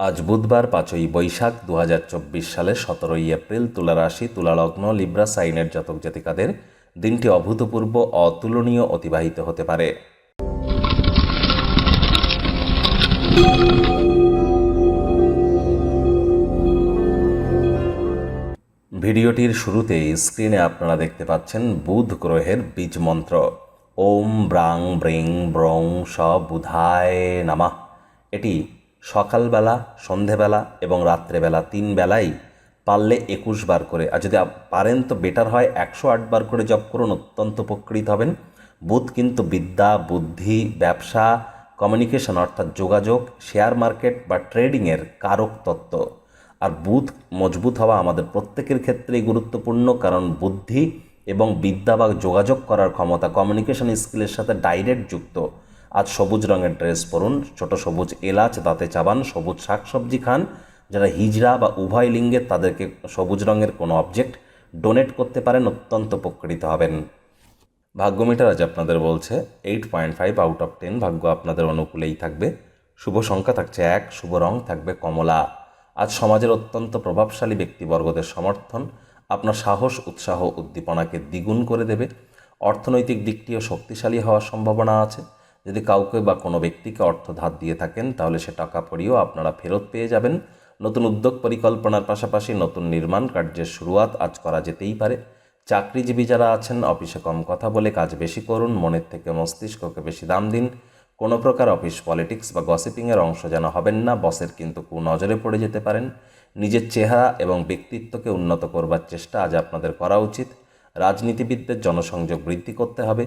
আজ বুধবার পাঁচই বৈশাখ দু হাজার চব্বিশ সালে সতেরোই এপ্রিল তুলা রাশি তুলালগ্ন, লিব্রা, সাইনের জাতক জাতিকাদের দিনটি অভূতপূর্ব, অতুলনীয়, অতিবাহিত হতে পারে। ভিডিওটির শুরুতেই স্ক্রিনে আপনারা দেখতে পাচ্ছেন বুধ গ্রহের বীজ মন্ত্র। ওম ব্রাং ব্রিং ব্রং স বুধায় নামা। এটি সকালবেলা, সন্ধেবেলা এবং রাত্রেবেলা তিন বেলাই পারলে একুশ বার করে। আর যদি পারেন তো বেটার হয়, একশো আট বার করে জপ করুন, অত্যন্ত উপকৃত হবেন। বুধ কিন্তু বিদ্যা, বুদ্ধি, ব্যবসা কমিউনিকেশন অর্থাৎ যোগাযোগ শেয়ার মার্কেট বা ট্রেডিংয়ের কারক তত্ত্ব। আর বুধ মজবুত হওয়া আমাদের প্রত্যেকের ক্ষেত্রেই গুরুত্বপূর্ণ, কারণ বুদ্ধি এবং বিদ্যা বা যোগাযোগ করার ক্ষমতা কমিউনিকেশন স্কিলের সাথে ডাইরেক্ট যুক্ত। আজ সবুজ রঙের ড্রেস পরুন, ছোট সবুজ এলাচ, দাঁতে চাবান, সবুজ শাকসবজি খান। যারা হিজড়া বা উভয় লিঙ্গের, তাদেরকে সবুজ রঙের কোনো অবজেক্ট ডোনেট করতে পারেন, অত্যন্ত উপকৃত হবেন। ভাগ্য মিটার আজ আপনাদের বলছে eight point five out of ten ভাগ্য আপনাদের অনুকূলেই থাকবে। শুভ সংখ্যা থাকছে এক, শুভ রং থাকবে কমলা। আজ সমাজের অত্যন্ত প্রভাবশালী ব্যক্তিবর্গদের সমর্থন, আপনার সাহস, উৎসাহ, উদ্দীপনাকে দ্বিগুণ করে দেবে। অর্থনৈতিক দিকটিও শক্তিশালী হওয়ার সম্ভাবনা আছে। যদি কাউকে বা কোনো ব্যক্তিকে অর্থ ধার দিয়ে থাকেন, তাহলে সে টাকা পড়িয়েও আপনারা ফেরত পেয়ে যাবেন। নতুন উদ্যোগ পরিকল্পনার পাশাপাশি নতুন নির্মাণ কার্যের শুরুয়াত আজ করা যেতেই পারে। চাকরিজীবী যারা আছেন, অফিসে কম কথা বলে কাজ বেশি করুন, মনের থেকে মস্তিষ্ককে বেশি দাম দিন। কোনো প্রকার অফিস পলিটিক্স বা গসিপিংয়ের অংশ যেন হবেন না, বসের কিন্তু কুনজরে পড়ে যেতে পারেন। নিজের চেহারা এবং ব্যক্তিত্বকে উন্নত করবার চেষ্টা আজ আপনাদের করা উচিত। রাজনীতিবিদদের জনসংযোগ বৃদ্ধি করতে হবে।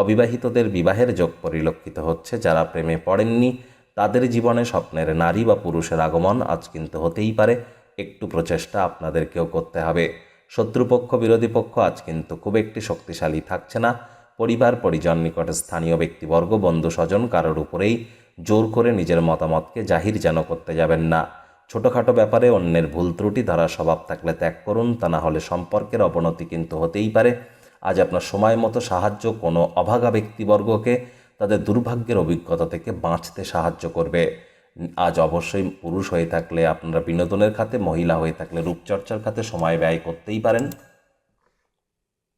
অবিবাহিতদের বিবাহের যোগ পরিলক্ষিত হচ্ছে যারা প্রেমে পড়েননি, তাদের জীবনে স্বপ্নের নারী বা পুরুষের আগমন আজ কিন্তু হতেই পারে, একটু প্রচেষ্টা আপনাদেরকেও করতে হবে। শত্রুপক্ষ, বিরোধী পক্ষ আজ কিন্তু খুব একটি শক্তিশালী থাকছে না। পরিবার, পরিজন নিকটে স্থানীয় ব্যক্তিবর্গ, বন্ধু স্বজন কারোর উপরেই জোর করে নিজের মতামতকে জাহির যেন করতে যাবেন না। ছোটোখাটো ব্যাপারে অন্যের ভুল ত্রুটি ধারা স্বভাব থাকলে ত্যাগ করুন, তা না হলে সম্পর্কের অবনতি কিন্তু হতেই পারে। আজ আপনার সময় মতো সাহায্য কোনো অভাগা ব্যক্তিবর্গকে তাদের দুর্ভাগ্যের অভিজ্ঞতা থেকে বাঁচতে সাহায্য করবে। আজ অবশ্যই পুরুষ হয়ে থাকলে আপনারা বিনোদনের খাতে, মহিলা হয়ে থাকলে রূপচর্চার খাতে সময় ব্যয় করতেই পারেন।